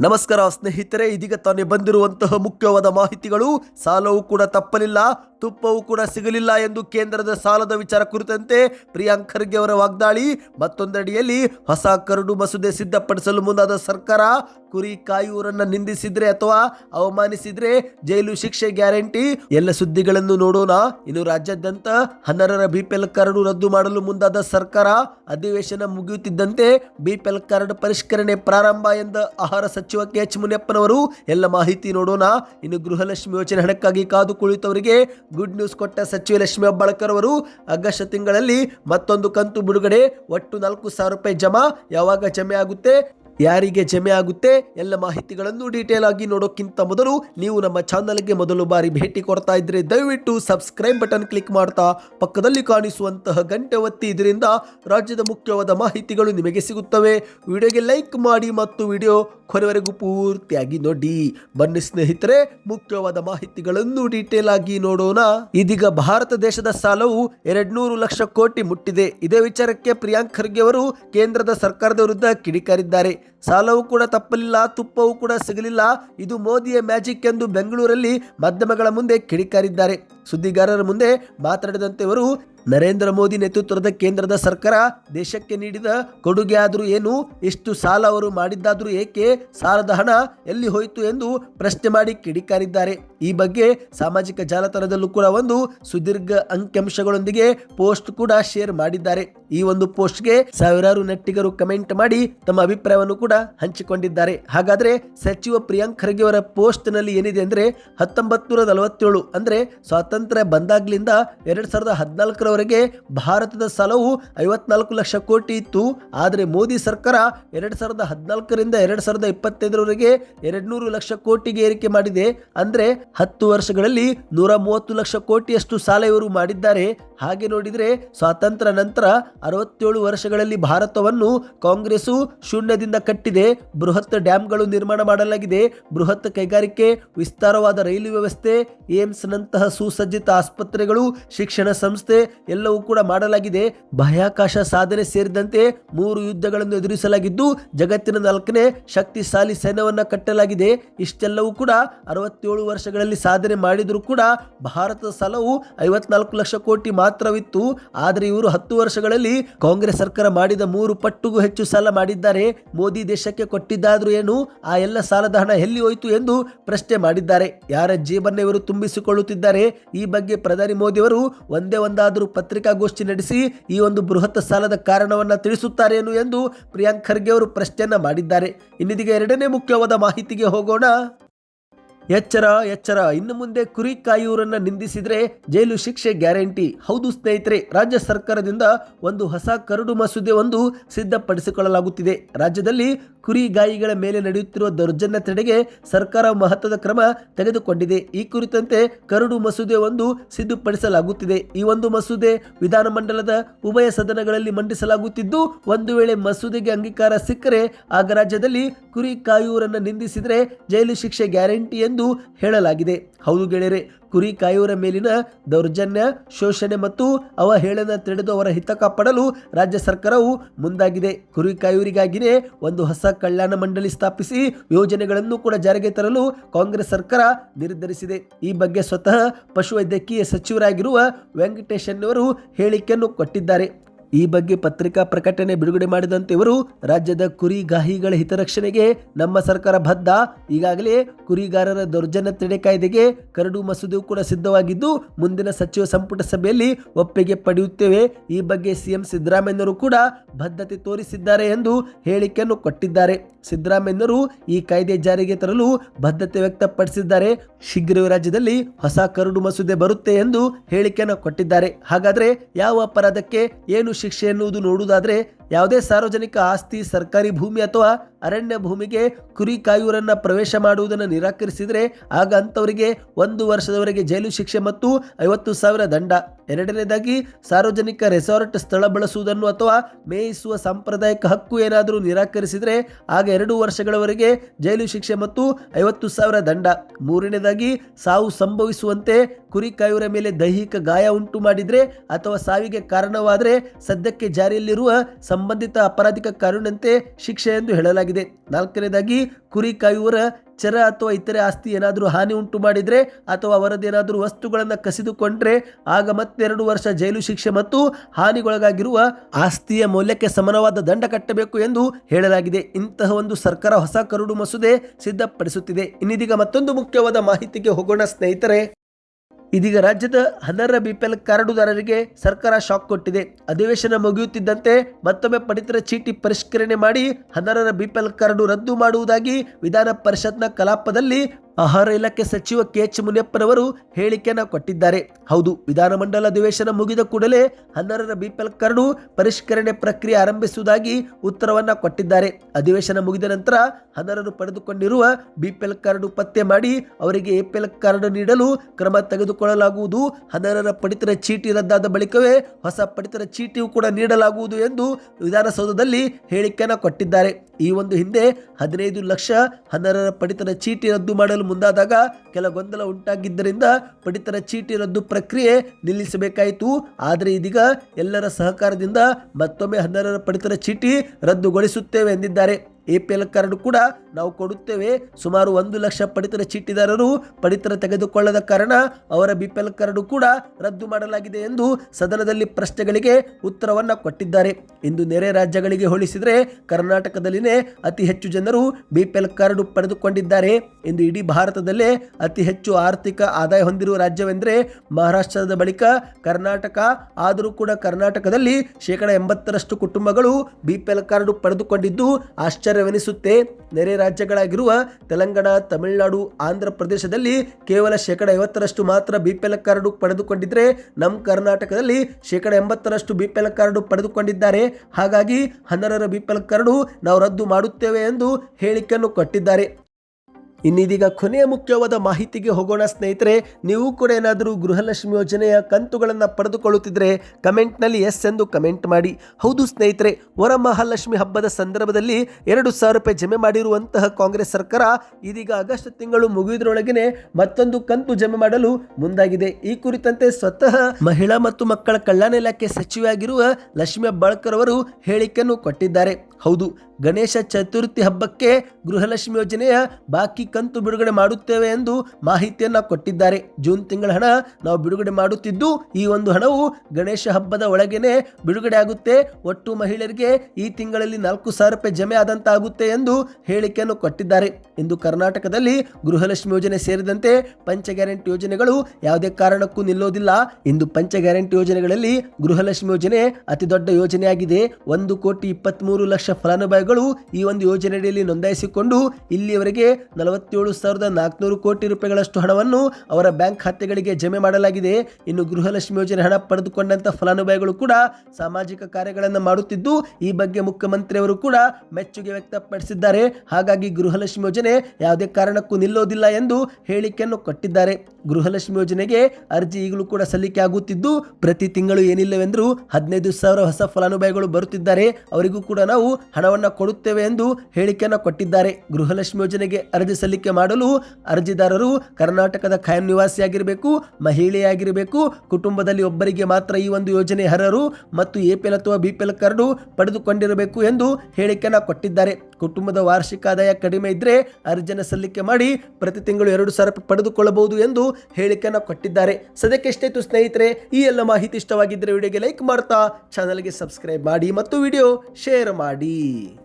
ನಮಸ್ಕಾರ ಸ್ನೇಹಿತರೆ ಇದೀಗ ತಾನೇ ಬಂದಿರುವಂತಹ ಮುಖ್ಯವಾದ ಮಾಹಿತಿಗಳು. ಸಾಲವು ಕೂಡ ತಪ್ಪಲಿಲ್ಲ. ತುಪ್ಪವು ಕೂಡ ಸಿಗಲಿಲ್ಲ ಎಂದು ಕೇಂದ್ರದ ಸಾಲದ ವಿಚಾರ ಕುರಿತಂತೆ ಪ್ರಿಯಾಂಕ್ ಖರ್ಗೆ ಅವರ ವಾಗ್ದಾಳಿ. ಮತ್ತೊಂದಡಿಯಲ್ಲಿ ಹೊಸ ಕರಡು ಮಸೂದೆ ಸಿದ್ಧಪಡಿಸಲು ಮುಂದಾದ ಸರ್ಕಾರ ಕುರಿ ಕಾಯುವರನ್ನ ನಿಂದಿಸಿದ್ರೆ ಅಥವಾ ಅವಮಾನಿಸಿದ್ರೆ ಜೈಲು ಶಿಕ್ಷೆ ಗ್ಯಾರಂಟಿ. ಎಲ್ಲ ಸುದ್ದಿಗಳನ್ನು ನೋಡೋಣ. ಇನ್ನು ರಾಜ್ಯಾದ್ಯಂತ ಹನ್ನರರ ಬಿಪಿಎಲ್ ಕರಡು ರದ್ದು ಮಾಡಲು ಮುಂದಾದ ಸರ್ಕಾರ ಅಧಿವೇಶನ ಮುಗಿಯುತ್ತಿದ್ದಂತೆ ಬಿಪಿಎಲ್ ಕಾರ್ಡ್ ಪರಿಷ್ಕರಣೆ ಪ್ರಾರಂಭ ಎಂದ ಆಹಾರ ಸಚಿವ ಕೆ ಎಚ್ ಮುನಿಯಪ್ಪನವರು. ಎಲ್ಲ ಮಾಹಿತಿ ನೋಡೋಣ. ಇನ್ನು ಗೃಹಲಕ್ಷ್ಮಿ ಯೋಜನೆ ಹಣಕ್ಕಾಗಿ ಕಾದು ಕುಳಿತವರಿಗೆ ಗುಡ್ ನ್ಯೂಸ್ ಕೊಟ್ಟ ಸಚಿವ ಲಕ್ಷ್ಮಿ ಹೆಬ್ಬಾಳ್ಕರ್ ಅವರು ಆಗಸ್ಟ್ ತಿಂಗಳಲ್ಲಿ ಮತ್ತೊಂದು ಕಂತು ಬಿಡುಗಡೆ, ಒಟ್ಟು ನಾಲ್ಕು ಸಾವಿರ ರೂಪಾಯಿ ಜಮಾ ಯಾವಾಗ ಜಮೆ ಆಗುತ್ತೆ, ಯಾರಿಗೆ ಜಮೆ ಆಗುತ್ತೆ, ಎಲ್ಲ ಮಾಹಿತಿಗಳನ್ನು ಡೀಟೇಲ್ ಆಗಿ ನೋಡೋಕ್ಕಿಂತ ಮೊದಲು ನೀವು ನಮ್ಮ ಚಾನಲ್ಗೆ ಮೊದಲು ಬಾರಿ ಭೇಟಿ ಕೊಡ್ತಾ ಇದ್ರೆ ದಯವಿಟ್ಟು ಸಬ್ಸ್ಕ್ರೈಬ್ ಬಟನ್ ಕ್ಲಿಕ್ ಮಾಡ್ತಾ ಪಕ್ಕದಲ್ಲಿ ಕಾಣಿಸುವಂತಹ ಗಂಟೆ ಒತ್ತಿ ಇದರಿಂದ ರಾಜ್ಯದ ಮುಖ್ಯವಾದ ಮಾಹಿತಿಗಳು ನಿಮಗೆ ಸಿಗುತ್ತವೆ. ವಿಡಿಯೋಗೆ ಲೈಕ್ ಮಾಡಿ ಮತ್ತು ವಿಡಿಯೋ ಕೊನೆವರೆಗೂ ಪೂರ್ತಿಯಾಗಿ ನೋಡಿ. ಬನ್ನಿ ಸ್ನೇಹಿತರೆ, ಮುಖ್ಯವಾದ ಮಾಹಿತಿಗಳನ್ನು ಡೀಟೇಲ್ ಆಗಿ ನೋಡೋಣ. ಇದೀಗ ಭಾರತ ದೇಶದ ಸಾಲವು ಎರಡ್ನೂರು ಲಕ್ಷ ಕೋಟಿ ಮುಟ್ಟಿದೆ. ಇದೇ ವಿಚಾರಕ್ಕೆ ಪ್ರಿಯಾಂಕ್ ಖರ್ಗೆ ಅವರು ಕೇಂದ್ರದ ಸರ್ಕಾರದ ವಿರುದ್ಧ ಕಿಡಿಕಾರಿದ್ದಾರೆ. ಸಾಲವು ಕೂಡ ತಪ್ಪಲಿಲ್ಲ, ತುಪ್ಪವೂ ಕೂಡ ಸಿಗಲಿಲ್ಲ. ಇದು ಮೋದಿಯ ಮ್ಯಾಜಿಕ್ ಎಂದು ಬೆಂಗಳೂರಲ್ಲಿ ಮಾಧ್ಯಮಗಳ ಮುಂದೆ ಕಿಡಿಕಾರಿದ್ದಾರೆ. ಸುದ್ದಿಗಾರರ ಮುಂದೆ ಮಾತನಾಡಿದಂತೆ ಇವರು ನರೇಂದ್ರ ಮೋದಿ ನೇತೃತ್ವದ ಕೇಂದ್ರದ ಸರ್ಕಾರ ದೇಶಕ್ಕೆ ನೀಡಿದ ಕೊಡುಗೆ ಆದರೂ ಏನು? ಎಷ್ಟು ಸಾಲ ಅವರು ಮಾಡಿದ್ದಾದರೂ ಏಕೆ ಸಾಲದ ಹಣ ಎಲ್ಲಿ ಹೋಯಿತು ಎಂದು ಪ್ರಶ್ನೆ ಮಾಡಿ ಕಿಡಿಕಾರಿದ್ದಾರೆ. ಈ ಬಗ್ಗೆ ಸಾಮಾಜಿಕ ಜಾಲತಾಣದಲ್ಲೂ ಕೂಡ ಒಂದು ಸುದೀರ್ಘ ಅಂಕಿಅಂಶಗಳೊಂದಿಗೆ ಪೋಸ್ಟ್ ಕೂಡ ಶೇರ್ ಮಾಡಿದ್ದಾರೆ. ಈ ಒಂದು ಪೋಸ್ಟ್ಗೆ ಸಾವಿರಾರು ನೆಟ್ಟಿಗರು ಕಮೆಂಟ್ ಮಾಡಿ ತಮ್ಮ ಅಭಿಪ್ರಾಯವನ್ನು ಕೂಡ ಹಂಚಿಕೊಂಡಿದ್ದಾರೆ. ಹಾಗಾದ್ರೆ ಸಚಿವ ಪ್ರಿಯಾಂಕ್ ಖರ್ಗೆ ಅವರ ಪೋಸ್ಟ್ನಲ್ಲಿ ಏನಿದೆ ಅಂದ್ರೆ ಹತ್ತೊಂಬತ್ತು ನಲವತ್ತೇಳು ಅಂದ್ರೆ ಸ್ವಾತಂತ್ರ್ಯ ಬಂದಾಗ್ಲಿಂದ ಎರಡ್ ಸಾವಿರದ ಹದಿನಾಲ್ಕರವರೆಗೆ ಭಾರತದ ಸಾಲವು ಐವತ್ನಾಲ್ಕು ಲಕ್ಷ ಕೋಟಿ ಇತ್ತು. ಆದರೆ ಮೋದಿ ಸರ್ಕಾರ ಎರಡ್ ಸಾವಿರದ ಹದಿನಾಲ್ಕರಿಂದ ಎರಡ್ ಸಾವಿರದ ಇಪ್ಪತ್ತೈದರವರೆಗೆ ಎರಡ್ ನೂರು ಲಕ್ಷ ಕೋಟಿಗೆ ಏರಿಕೆ ಮಾಡಿದೆ. ಅಂದ್ರೆ ಹತ್ತು ವರ್ಷಗಳಲ್ಲಿ ನೂರ ಮೂವತ್ತು ಲಕ್ಷ ಕೋಟಿಯಷ್ಟು ಸಾಲ ಇವರು ಮಾಡಿದ್ದಾರೆ. ಹಾಗೆ ನೋಡಿದ್ರೆ ಸ್ವಾತಂತ್ರ್ಯ ನಂತರ ಅರವತ್ತೇಳು ವರ್ಷಗಳಲ್ಲಿ ಭಾರತವನ್ನು ಕಾಂಗ್ರೆಸ್ಸು ಶೂನ್ಯದಿಂದ ಕಟ್ಟಿದೆ. ಬೃಹತ್ ಡ್ಯಾಂಗಳು ನಿರ್ಮಾಣ ಮಾಡಲಾಗಿದೆ. ಬೃಹತ್ ಕೈಗಾರಿಕೆ, ವಿಸ್ತಾರವಾದ ರೈಲು ವ್ಯವಸ್ಥೆ, ಏಮ್ಸ್ನಂತಹ ಸುಸಜ್ಜಿತ ಆಸ್ಪತ್ರೆಗಳು, ಶಿಕ್ಷಣ ಸಂಸ್ಥೆ ಎಲ್ಲವೂ ಕೂಡ ಮಾಡಲಾಗಿದೆ. ಬಾಹ್ಯಾಕಾಶ ಸಾಧನೆ ಸೇರಿದಂತೆ ಮೂರು ಯುದ್ಧಗಳನ್ನು ಎದುರಿಸಲಾಗಿದ್ದು, ಜಗತ್ತಿನ ನಾಲ್ಕನೇ ಶಕ್ತಿಶಾಲಿ ಸೈನ್ಯವನ್ನ ಕಟ್ಟಲಾಗಿದೆ. ಇಷ್ಟೆಲ್ಲವೂ ಕೂಡ ಅರವತ್ತೇಳು ವರ್ಷಗಳಲ್ಲಿ ಸಾಧನೆ ಮಾಡಿದರೂ ಕೂಡ ಭಾರತದ ಸಾಲವು ಐವತ್ನಾಲ್ಕು ಲಕ್ಷ ಕೋಟಿ ಮಾತ್ರವಿತ್ತು. ಆದರೆ ಇವರು ಹತ್ತು ವರ್ಷಗಳಲ್ಲಿ ಕಾಂಗ್ರೆಸ್ ಸರ್ಕಾರ ಮಾಡಿದ ಮೂರು ಪಟ್ಟುಗೂ ಹೆಚ್ಚು ಸಾಲ ಮಾಡಿದ್ದಾರೆ. ಮೋದಿ ದೇಶಕ್ಕೆ ಕೊಟ್ಟಿದ್ದಾದ್ರೂ ಏನು, ಆ ಎಲ್ಲ ಸಾಲದ ಹಣ ಎಲ್ಲಿ ಹೋಯಿತು ಎಂದು ಪ್ರಶ್ನೆ ಮಾಡಿದ್ದಾರೆ. ಯಾರ ಜೇಬನ್ನ ಇವರು ತುಂಬಿಸಿಕೊಳ್ಳುತ್ತಿದ್ದಾರೆ? ಈ ಬಗ್ಗೆ ಪ್ರಧಾನಿ ಮೋದಿಯವರು ಒಂದೇ ಒಂದಾದರೂ ಪತ್ರಿಕಾಗೋಷ್ಠಿ ನಡೆಸಿ ಈ ಒಂದು ಬೃಹತ್ ಸಾಲದ ಕಾರಣವನ್ನ ತಿಳಿಸುತ್ತಾರೇನು ಎಂದು ಪ್ರಿಯಾಂಕ್ ಖರ್ಗೆ ಅವರು ಪ್ರಶ್ನೆಯನ್ನ ಮಾಡಿದ್ದಾರೆ. ಇನ್ನಿದೀಗ ಎರಡನೇ ಮುಖ್ಯವಾದ ಮಾಹಿತಿಗೆ ಹೋಗೋಣ. ಎಚ್ಚರ ಎಚ್ಚರ. ಇನ್ನು ಮುಂದೆ ಕುರಿ ಕಾಯುವರನ್ನ ನಿಂದಿಸಿದ್ರೆ ಜೈಲು ಶಿಕ್ಷೆ ಗ್ಯಾರಂಟಿ. ಹೌದು ಸ್ನೇಹಿತರೆ, ರಾಜ್ಯ ಸರ್ಕಾರದಿಂದ ಒಂದು ಹೊಸ ಕರಡು ಮಸೂದೆ ಒಂದು ಸಿದ್ಧಪಡಿಸಿಕೊಳ್ಳಲಾಗುತ್ತಿದೆ. ರಾಜ್ಯದಲ್ಲಿ ಕುರಿ ಗಾಯಿಗಳ ಮೇಲೆ ನಡೆಯುತ್ತಿರುವ ದೌರ್ಜನ್ಯ ತಡೆಗೆ ಸರ್ಕಾರ ಮಹತ್ವದ ಕ್ರಮ ತೆಗೆದುಕೊಂಡಿದೆ. ಈ ಕುರಿತಂತೆ ಕರಡು ಮಸೂದೆ ಒಂದು ಸಿದ್ಧಪಡಿಸಲಾಗುತ್ತಿದೆ. ಈ ಒಂದು ಮಸೂದೆ ವಿಧಾನಮಂಡಲದ ಉಭಯ ಸದನಗಳಲ್ಲಿ ಮಂಡಿಸಲಾಗುತ್ತಿದ್ದು, ಒಂದು ವೇಳೆ ಮಸೂದೆಗೆ ಅಂಗೀಕಾರ ಸಿಕ್ಕರೆ ಆಗ ರಾಜ್ಯದಲ್ಲಿ ಕುರಿ ಕಾಯುವರನ್ನು ನಿಂದಿಸಿದರೆ ಜೈಲು ಶಿಕ್ಷೆ ಗ್ಯಾರಂಟಿ ಎಂದು ಹೇಳಲಾಗಿದೆ. ಹೌದು ಗೆಳೆಯರೆ ಕುರಿ ಕಾಯುವರ ಮೇಲಿನ ದೌರ್ಜನ್ಯ, ಶೋಷಣೆ ಮತ್ತು ಅವಹೇಳನ ತಡೆದು ಅವರ ಹಿತ ಕಾಪಾಡಲು ರಾಜ್ಯ ಸರ್ಕಾರವು ಮುಂದಾಗಿದೆ. ಕುರಿ ಕಾಯುವರಿಗಾಗಿಯೇ ಒಂದು ಹೊಸ ಕಲ್ಯಾಣ ಮಂಡಳಿ ಸ್ಥಾಪಿಸಿ ಯೋಜನೆಗಳನ್ನು ಕೂಡ ಜಾರಿಗೆ ತರಲು ಕಾಂಗ್ರೆಸ್ ಸರ್ಕಾರ ನಿರ್ಧರಿಸಿದೆ. ಈ ಬಗ್ಗೆ ಸ್ವತಃ ಪಶುವೈದ್ಯಕೀಯ ಸಚಿವರಾಗಿರುವ ವೆಂಕಟೇಶನ್ ಅವರು ಹೇಳಿಕೆಯನ್ನು ಕೊಟ್ಟಿದ್ದಾರೆ. ಈ ಬಗ್ಗೆ ಪತ್ರಿಕಾ ಪ್ರಕಟಣೆ ಬಿಡುಗಡೆ ಮಾಡಿದಂತೆ ಇವರು, ರಾಜ್ಯದ ಕುರಿಗಾಹಿಗಳ ಹಿತರಕ್ಷಣೆಗೆ ನಮ್ಮ ಸರ್ಕಾರ ಬದ್ಧ. ಈಗಾಗಲೇ ಕುರಿಗಾರರ ದೌರ್ಜನ್ಯ ತಡೆ ಕಾಯ್ದೆಗೆ ಕರಡು ಮಸೂದೆ ಕೂಡ ಸಿದ್ಧವಾಗಿದ್ದು, ಮುಂದಿನ ಸಚಿವ ಸಂಪುಟ ಸಭೆಯಲ್ಲಿ ಒಪ್ಪಿಗೆ ಪಡೆಯುತ್ತೇವೆ. ಈ ಬಗ್ಗೆ ಸಿಎಂ ಸಿದ್ದರಾಮಯ್ಯನವರು ಕೂಡ ಬದ್ಧತೆ ತೋರಿಸಿದ್ದಾರೆ ಎಂದು ಹೇಳಿಕೆಯನ್ನು ಕೊಟ್ಟಿದ್ದಾರೆ. ಸಿದ್ದರಾಮಯ್ಯನವರು ಈ ಕಾಯ್ದೆ ಜಾರಿಗೆ ತರಲು ಬದ್ಧತೆ ವ್ಯಕ್ತಪಡಿಸಿದ್ದಾರೆ. ಶೀಘ್ರವೇ ರಾಜ್ಯದಲ್ಲಿ ಹೊಸ ಕರಡು ಮಸೂದೆ ಬರುತ್ತೆ ಎಂದು ಹೇಳಿಕೆಯನ್ನು ಕೊಟ್ಟಿದ್ದಾರೆ. ಹಾಗಾದ್ರೆ ಯಾವ ಅಪರಾಧಕ್ಕೆ ಏನು ಶಿಕ್ಷೆ ಎನ್ನುವುದು ನೋಡುವುದಾದ್ರೆ ಯಾವುದೇ ಸಾರ್ವಜನಿಕ ಆಸ್ತಿ, ಸರ್ಕಾರಿ ಭೂಮಿ ಅಥವಾ ಅರಣ್ಯ ಭೂಮಿಗೆ ಕುರಿ ಕಾಯುವರನ್ನ ಪ್ರವೇಶ ಮಾಡುವುದನ್ನು ನಿರಾಕರಿಸಿದರೆ ಆಗ ಅಂಥವರಿಗೆ ಒಂದು ವರ್ಷದವರೆಗೆ ಜೈಲು ಶಿಕ್ಷೆ ಮತ್ತು ಐವತ್ತು ಸಾವಿರ ದಂಡ. ಎರಡನೇದಾಗಿ, ಸಾರ್ವಜನಿಕ ರೆಸಾರ್ಟ್ ಸ್ಥಳ ಬಳಸುವುದನ್ನು ಅಥವಾ ಮೇಯಿಸುವ ಸಾಂಪ್ರದಾಯಿಕ ಹಕ್ಕು ಏನಾದರೂ ನಿರಾಕರಿಸಿದರೆ ಆಗ ಎರಡು ವರ್ಷಗಳವರೆಗೆ ಜೈಲು ಶಿಕ್ಷೆ ಮತ್ತು ಐವತ್ತು ಸಾವಿರ ದಂಡ. ಮೂರನೇದಾಗಿ, ಸಾವು ಸಂಭವಿಸುವಂತೆ ಕುರಿ ಕಾಯುವರ ಮೇಲೆ ದೈಹಿಕ ಗಾಯ ಉಂಟು ಮಾಡಿದರೆ ಅಥವಾ ಸಾವಿಗೆ ಕಾರಣವಾದರೆ ಸದ್ಯಕ್ಕೆ ಜಾರಿಯಲ್ಲಿರುವ ಸಂಬಂಧಿತ ಅಪರಾಧಿಕ ಕಾನೂನಂತೆ ಶಿಕ್ಷೆ ಎಂದು ಹೇಳಲಾಗಿದೆ. ನಾಲ್ಕನೇದಾಗಿ, ಕುರಿ ಕಾಯುವರ ಚರ ಅಥವಾ ಇತರೆ ಆಸ್ತಿ ಏನಾದರೂ ಹಾನಿ ಉಂಟು ಮಾಡಿದರೆ ಅಥವಾ ಅವರದ್ದೇನಾದರೂ ವಸ್ತುಗಳನ್ನು ಕಸಿದುಕೊಂಡ್ರೆ ಆಗ ಮತ್ತೆರಡು ವರ್ಷ ಜೈಲು ಶಿಕ್ಷೆ ಮತ್ತು ಹಾನಿಗೊಳಗಾಗಿರುವ ಆಸ್ತಿಯ ಮೌಲ್ಯಕ್ಕೆ ಸಮಾನವಾದ ದಂಡ ಕಟ್ಟಬೇಕು ಎಂದು ಹೇಳಲಾಗಿದೆ. ಇಂತಹ ಒಂದು ಸರ್ಕಾರ ಹೊಸ ಕರಡು ಮಸೂದೆ ಸಿದ್ಧಪಡಿಸುತ್ತಿದೆ. ಇನ್ನಿದೀಗ ಮತ್ತೊಂದು ಮುಖ್ಯವಾದ ಮಾಹಿತಿಗೆ ಹೋಗೋಣ ಸ್ನೇಹಿತರೆ. ಇದೀಗ ರಾಜ್ಯದ ಹನರ ಬಿಪಿಎಲ್ ಕಾರ್ಡುದಾರರಿಗೆ ಸರ್ಕಾರ ಶಾಕ್ ಕೊಟ್ಟಿದೆ. ಅಧಿವೇಶನ ಮುಗಿಯುತ್ತಿದ್ದಂತೆ ಮತ್ತೊಮ್ಮೆ ಪಡಿತರ ಚೀಟಿ ಪರಿಷ್ಕರಣೆ ಮಾಡಿ ಹನರರ ಬಿಪಿಎಲ್ ಕಾರ್ಡು ರದ್ದು ಮಾಡುವುದಾಗಿ ವಿಧಾನ ಪರಿಷತ್ನ ಕಲಾಪದಲ್ಲಿ ಆಹಾರ ಇಲಾಖೆ ಸಚಿವ ಕೆ ಎಚ್ ಮುನಿಯಪ್ಪನವರು ಹೇಳಿಕೆಯನ್ನು ಕೊಟ್ಟಿದ್ದಾರೆ. ಹೌದು, ವಿಧಾನಮಂಡಲ ಅಧಿವೇಶನ ಮುಗಿದ ಕೂಡಲೇ ಹನ್ನರರ ಬಿಪಿಎಲ್ ಕಾರ್ಡು ಪರಿಷ್ಕರಣೆ ಪ್ರಕ್ರಿಯೆ ಆರಂಭಿಸುವುದಾಗಿ ಉತ್ತರವನ್ನ ಕೊಟ್ಟಿದ್ದಾರೆ. ಅಧಿವೇಶನ ಮುಗಿದ ನಂತರ ಹನ್ನರರು ಪಡೆದುಕೊಂಡಿರುವ ಬಿಪಿಎಲ್ ಕಾರ್ಡು ಪತ್ತೆ ಮಾಡಿ ಅವರಿಗೆ ಎಪಿಎಲ್ ಕಾರ್ಡ್ ನೀಡಲು ಕ್ರಮ ತೆಗೆದುಕೊಳ್ಳಲಾಗುವುದು. ಹನ್ನರರ ಪಡಿತರ ಚೀಟಿ ರದ್ದಾದ ಬಳಿಕವೇ ಹೊಸ ಪಡಿತರ ಚೀಟಿಯು ಕೂಡ ನೀಡಲಾಗುವುದು ಎಂದು ವಿಧಾನಸೌಧದಲ್ಲಿ ಹೇಳಿಕೆಯನ್ನು ಕೊಟ್ಟಿದ್ದಾರೆ. ಈ ಒಂದು ಹಿಂದೆ ಹದಿನೈದು ಲಕ್ಷ ಹನ್ನರರ ಪಡಿತರ ಚೀಟಿ ರದ್ದು ಮಾಡಲು ಮುಂದಾದಾಗ ಕೆಲ ಗೊಂದಲ ಉಂಟಾಗಿದ್ದರಿಂದ ಪಡಿತರ ಚೀಟಿ ರದ್ದು ಪ್ರಕ್ರಿಯೆ ನಿಲ್ಲಿಸಬೇಕಾಯಿತು. ಆದರೆ ಇದೀಗ ಎಲ್ಲರ ಸಹಕಾರದಿಂದ ಮತ್ತೊಮ್ಮೆ ಹನ್ನೆರಡರ ಪಡಿತರ ಚೀಟಿ ರದ್ದುಗೊಳಿಸುತ್ತೇವೆ ಎಂದಿದ್ದಾರೆ. ಎಪಿಎಲ್ ಕಾರ್ಡ್ ಕೂಡ ನಾವು ಕೊಡುತ್ತೇವೆ. ಸುಮಾರು ಒಂದು ಲಕ್ಷ ಪಡಿತರ ಚೀಟಿದಾರರು ಪಡಿತರ ತೆಗೆದುಕೊಳ್ಳದ ಕಾರಣ ಅವರ ಬಿ ಪಿ ಎಲ್ ಕಾರ್ಡು ಕೂಡ ರದ್ದು ಮಾಡಲಾಗಿದೆ ಎಂದು ಸದನದಲ್ಲಿ ಪ್ರಶ್ನೆಗಳಿಗೆ ಉತ್ತರವನ್ನ ಕೊಟ್ಟಿದ್ದಾರೆ. ಇಂದು ನೆರೆ ರಾಜ್ಯಗಳಿಗೆ ಹೋಲಿಸಿದರೆ ಕರ್ನಾಟಕದಲ್ಲಿನೇ ಅತಿ ಹೆಚ್ಚು ಜನರು ಬಿ ಪಿ ಎಲ್ ಕಾರ್ಡು ಪಡೆದುಕೊಂಡಿದ್ದಾರೆ. ಇಂದು ಇಡೀ ಭಾರತದಲ್ಲೇ ಅತಿ ಹೆಚ್ಚು ಆರ್ಥಿಕ ಆದಾಯ ಹೊಂದಿರುವ ರಾಜ್ಯವೆಂದರೆ ಮಹಾರಾಷ್ಟ್ರದ ಬಳಿಕ ಕರ್ನಾಟಕ. ಆದರೂ ಕೂಡ ಕರ್ನಾಟಕದಲ್ಲಿ ಶೇಕಡ ಎಂಬತ್ತರಷ್ಟು ಕುಟುಂಬಗಳು ಬಿ ಪಿ ಎಲ್ ಕಾರ್ಡು ಪಡೆದುಕೊಂಡಿದ್ದು ಆಶ್ಚರ್ಯವೆನಿಸುತ್ತೆ ನೆರೆ ರಾಜ್ಯಗಳಾಗಿರುವ ತೆಲಂಗಾಣ, ತಮಿಳುನಾಡು, ಆಂಧ್ರ ಪ್ರದೇಶದಲ್ಲಿ ಕೇವಲ ಶೇಕಡ ಐವತ್ತರಷ್ಟು ಮಾತ್ರ ಬಿಪಿಎಲ್ ಕಾರ್ಡು ಪಡೆದುಕೊಂಡಿದ್ರೆ ನಮ್ಮ ಕರ್ನಾಟಕದಲ್ಲಿ ಶೇಕಡ ಎಂಬತ್ತರಷ್ಟು ಬಿಪಿಎಲ್ ಕಾರ್ಡು ಪಡೆದುಕೊಂಡಿದ್ದಾರೆ. ಹಾಗಾಗಿ ಹನ್ನರರ ಬಿಪಿಎಲ್ ಕಾರ್ಡು ನಾವು ರದ್ದು ಮಾಡುತ್ತೇವೆ ಎಂದು ಹೇಳಿಕೆಯನ್ನು ಕೊಟ್ಟಿದ್ದಾರೆ. ಇನ್ನಿದೀಗ ಕೊನೆಯ ಮುಖ್ಯವಾದ ಮಾಹಿತಿಗೆ ಹೋಗೋಣ ಸ್ನೇಹಿತರೆ, ನೀವು ಕೂಡ ಏನಾದರೂ ಗೃಹಲಕ್ಷ್ಮಿ ಯೋಜನೆಯ ಕಂತುಗಳನ್ನು ಪಡೆದುಕೊಳ್ಳುತ್ತಿದ್ದರೆ ಕಮೆಂಟ್ನಲ್ಲಿ ಎಸ್ ಎಂದು ಕಮೆಂಟ್ ಮಾಡಿ. ಹೌದು ಸ್ನೇಹಿತರೆ, ವರಮಹಾಲಕ್ಷ್ಮಿ ಹಬ್ಬದ ಸಂದರ್ಭದಲ್ಲಿ ಎರಡು ಸಾವಿರ ರೂಪಾಯಿ ಜಮೆ ಮಾಡಿರುವಂತಹ ಕಾಂಗ್ರೆಸ್ ಸರ್ಕಾರ ಇದೀಗ ಆಗಸ್ಟ್ ತಿಂಗಳು ಮುಗಿಯುವುದರೊಳಗನೆ ಮತ್ತೊಂದು ಕಂತು ಜಮೆ ಮಾಡಲು ಮುಂದಾಗಿದೆ. ಈ ಕುರಿತಂತೆ ಸ್ವತಃ ಮಹಿಳಾ ಮತ್ತು ಮಕ್ಕಳ ಕಲ್ಯಾಣ ಇಲಾಖೆ ಸಚಿವೆಯಾಗಿರುವ ಲಕ್ಷ್ಮಿ ಬಳ್ಕರ್ ಅವರು ಹೇಳಿಕೆಯನ್ನು ಕೊಟ್ಟಿದ್ದಾರೆ. ಹೌದು, ಗಣೇಶ ಚತುರ್ಥಿ ಹಬ್ಬಕ್ಕೆ ಗೃಹಲಕ್ಷ್ಮಿ ಯೋಜನೆಯ ಬಾಕಿ ಕಂತು ಬಿಡುಗಡೆ ಮಾಡುತ್ತೇವೆ ಎಂದು ಮಾಹಿತಿಯನ್ನು ಕೊಟ್ಟಿದ್ದಾರೆ. ಜೂನ್ ತಿಂಗಳ ಹಣ ನಾವು ಬಿಡುಗಡೆ ಮಾಡುತ್ತಿದ್ದು, ಈ ಒಂದು ಹಣವು ಗಣೇಶ ಹಬ್ಬದ ಒಳಗೇನೆ ಬಿಡುಗಡೆ ಆಗುತ್ತೆ. ಒಟ್ಟು ಮಹಿಳೆಯರಿಗೆ ಈ ತಿಂಗಳಲ್ಲಿ ನಾಲ್ಕು ಸಾವಿರ ರೂಪಾಯಿ ಜಮೆ ಆದಂತಾಗುತ್ತೆ ಎಂದು ಹೇಳಿಕೆಯನ್ನು ಕೊಟ್ಟಿದ್ದಾರೆ. ಇಂದು ಕರ್ನಾಟಕದಲ್ಲಿ ಗೃಹಲಕ್ಷ್ಮಿ ಯೋಜನೆ ಸೇರಿದಂತೆ ಪಂಚ ಗ್ಯಾರಂಟಿ ಯೋಜನೆಗಳು ಯಾವುದೇ ಕಾರಣಕ್ಕೂ ನಿಲ್ಲೋದಿಲ್ಲ. ಇಂದು ಪಂಚ ಗ್ಯಾರಂಟಿ ಯೋಜನೆಗಳಲ್ಲಿ ಗೃಹಲಕ್ಷ್ಮಿ ಯೋಜನೆ ಅತಿ ದೊಡ್ಡ ಯೋಜನೆಯಾಗಿದೆ. ಒಂದು ಕೋಟಿ ಇಪ್ಪತ್ಮೂರು ಲಕ್ಷ ಫಲಾನುಭವಿಗಳು ಈ ಒಂದು ಯೋಜನೆಯಡಿಯಲ್ಲಿ ನೋಂದಾಯಿಸಿಕೊಂಡು ಇಲ್ಲಿಯವರೆಗೆ ನಲವತ್ತೇಳು ಸಾವಿರದ ನಾಲ್ಕುನೂರು ಕೋಟಿ ರೂಪಾಯಿಗಳಷ್ಟು ಹಣವನ್ನು ಅವರ ಬ್ಯಾಂಕ್ ಖಾತೆಗಳಿಗೆ ಜಮೆ ಮಾಡಲಾಗಿದೆ. ಇನ್ನು ಗೃಹಲಕ್ಷ್ಮಿ ಯೋಜನೆ ಹಣ ಪಡೆದುಕೊಂಡಂತಹ ಫಲಾನುಭವಿಗಳು ಕೂಡ ಸಾಮಾಜಿಕ ಕಾರ್ಯಗಳನ್ನು ಮಾಡುತ್ತಿದ್ದು, ಈ ಬಗ್ಗೆ ಮುಖ್ಯಮಂತ್ರಿಯವರು ಕೂಡ ಮೆಚ್ಚುಗೆ ವ್ಯಕ್ತಪಡಿಸಿದ್ದಾರೆ. ಹಾಗಾಗಿ ಗೃಹಲಕ್ಷ್ಮಿ ಯೋಜನೆ ಯಾವುದೇ ಕಾರಣಕ್ಕೂ ನಿಲ್ಲೋದಿಲ್ಲ ಎಂದು ಹೇಳಿಕೆಯನ್ನು ಕೊಟ್ಟಿದ್ದಾರೆ. ಗೃಹಲಕ್ಷ್ಮಿ ಯೋಜನೆಗೆ ಅರ್ಜಿ ಈಗಲೂ ಕೂಡ ಸಲ್ಲಿಕೆ ಆಗುತ್ತಿದ್ದು, ಪ್ರತಿ ತಿಂಗಳು ಏನಿಲ್ಲವೆಂದರೂ ಹದಿನೈದು ಸಾವಿರ ಹೊಸ ಫಲಾನುಭವಿಗಳು ಬರುತ್ತಿದ್ದಾರೆ. ಅವರಿಗೂ ಕೂಡ ನಾವು ಹಣವನ್ನು ಕೊಡುತ್ತೇವೆ ಎಂದು ಹೇಳಿಕೆಯನ್ನು ಕೊಟ್ಟಿದ್ದಾರೆ. ಗೃಹಲಕ್ಷ್ಮಿ ಯೋಜನೆಗೆ ಅರ್ಜಿ ಸಲ್ಲಿಕೆ ಮಾಡಲು ಅರ್ಜಿದಾರರು ಕರ್ನಾಟಕದ ಖಾಯಂ ನಿವಾಸಿಯಾಗಿರಬೇಕು, ಮಹಿಳೆಯಾಗಿರಬೇಕು. ಕುಟುಂಬದಲ್ಲಿ ಒಬ್ಬರಿಗೆ ಮಾತ್ರ ಈ ಒಂದು ಯೋಜನೆ ಅರ್ಹರು ಮತ್ತು ಎಪಿಎಲ್ ಅಥವಾ ಬಿಪಿಎಲ್ ಕಾರ್ಡು ಪಡೆದುಕೊಂಡಿರಬೇಕು ಎಂದು ಹೇಳಿಕೆಯನ್ನು ಕೊಟ್ಟಿದ್ದಾರೆ. ಕುಟುಂಬದ ವಾರ್ಷಿಕ ಆದಾಯ ಕಡಿಮೆ ಇದ್ರೆ ಅರ್ಜಿಯನ್ನು ಸಲ್ಲಿಕೆ ಮಾಡಿ ಪ್ರತಿ ತಿಂಗಳು ಎರಡು ಸಾವಿರ ಪಡೆದುಕೊಳ್ಳಬಹುದು ಎಂದು ಹೇಳಿಕೆಯನ್ನು ಕೊಟ್ಟಿದ್ದಾರೆ. ಸದ್ಯಕ್ಕೆ ಸ್ನೇಹಿತರೆ, ಈ ಎಲ್ಲ ಮಾಹಿತಿ ಇಷ್ಟವಾಗಿದ್ದರೆ ವಿಡಿಯೋಗೆ ಲೈಕ್ ಮಾಡ್ತಾ, ಚಾನಲ್ಗೆ ಸಬ್ಸ್ಕ್ರೈಬ್ ಮಾಡಿ ಮತ್ತು ವಿಡಿಯೋ ಶೇರ್ ಮಾಡಿ. বাড়ি